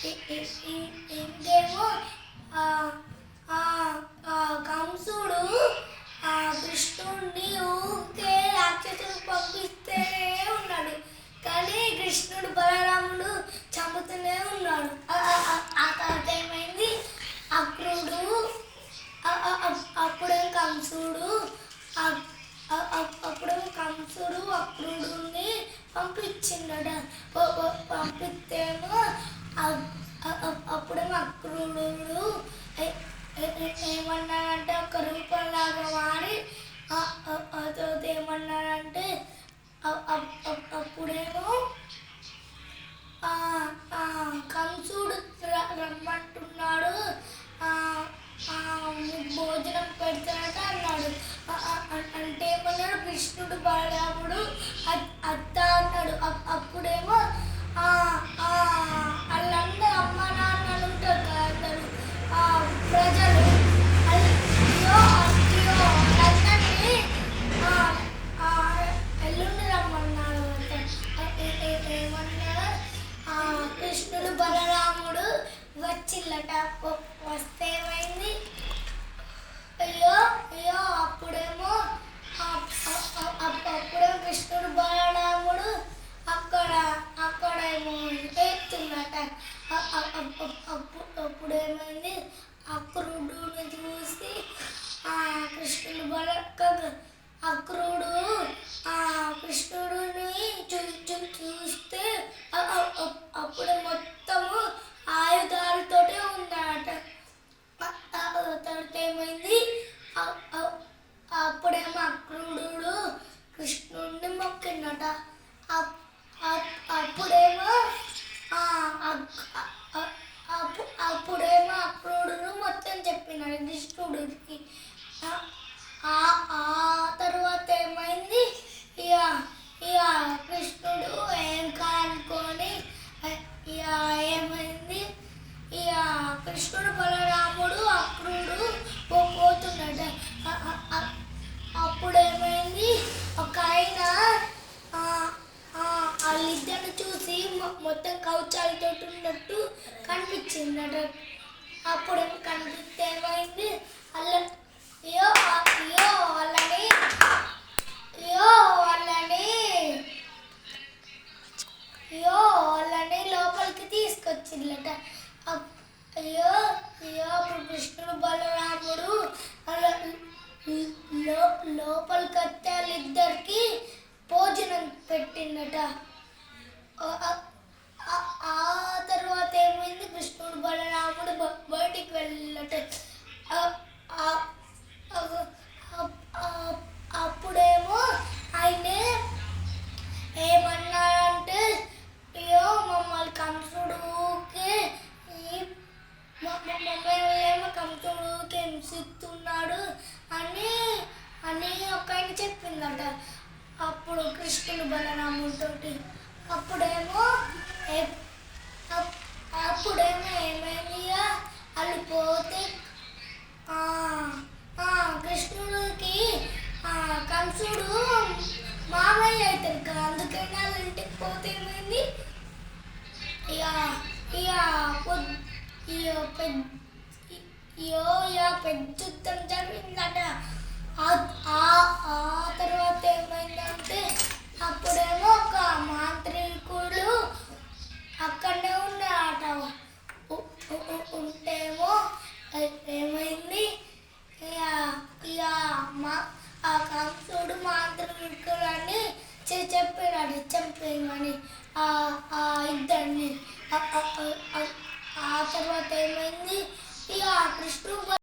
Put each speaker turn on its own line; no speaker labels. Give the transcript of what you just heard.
ఇంకేమో కంసుడు కృష్ణుడిని ఊకే రాక్షసుడు పంపిస్తే ఉన్నాడు కానీ కృష్ణుడు బలరాముడు చంపుతూనే ఉన్నాడు ఆ తర్వాత ఏమైంది అప్పుడు అప్పుడే కంసుడు అప్పుడు కంసుడు అక్రుడుని పంపించిండట పంపిస్తేమో అప్పుడు అక్రూరుడు ఏమన్నాడంటే ఒక రూపంలాగా మారి అతడు ఏమన్నాడంటే అప్పుడేమో चिल्लटा को पहुँचते ఆ తర్వాత ఏమైంది? ఇక ఇక కృష్ణుడు ఏం కానుకొని ఇక ఏమైంది? ఇక కృష్ణుడు బలరాముడు అక్రుడు పోతున్నాడు అప్పుడు ఏమైంది? ఒక ఆయన వాళ్ళిద్దరిని చూసి మొత్తం కౌచాలతో ఉన్నట్టు కనిపించిందట. అప్పుడు కనిపిస్తే ఏమైంది? అల్ల వచ్చిందట అయ్యో అయ్యో అప్పుడు కృష్ణుడు బలరాముడు మమ్మీ ఏమో కంప్యూటర్కి హింసిస్తున్నాడు అని అని ఒక ఆయన చెప్పిందట. అప్పుడు కృష్ణుడు బలరాముడితోటి అప్పుడేమో అప్పుడేమో ఏమేమియా వాళ్ళు పెద్ద యుద్ధం జరిగిందట ఆ తర్వాత ఏమైందంటే అప్పుడేమో ఒక మాంత్రికుడు అక్కడే ఉన్నాడట. ఉంటేమో ఏమైంది? ఇక మా ఆ కంసుడు మాంత్రికులని చెప్పినాడు చంపేయమని. ఆ ఇద్దరిని. ఆ తర్వాత ఏమైంది? ఇక కృష్ణుడు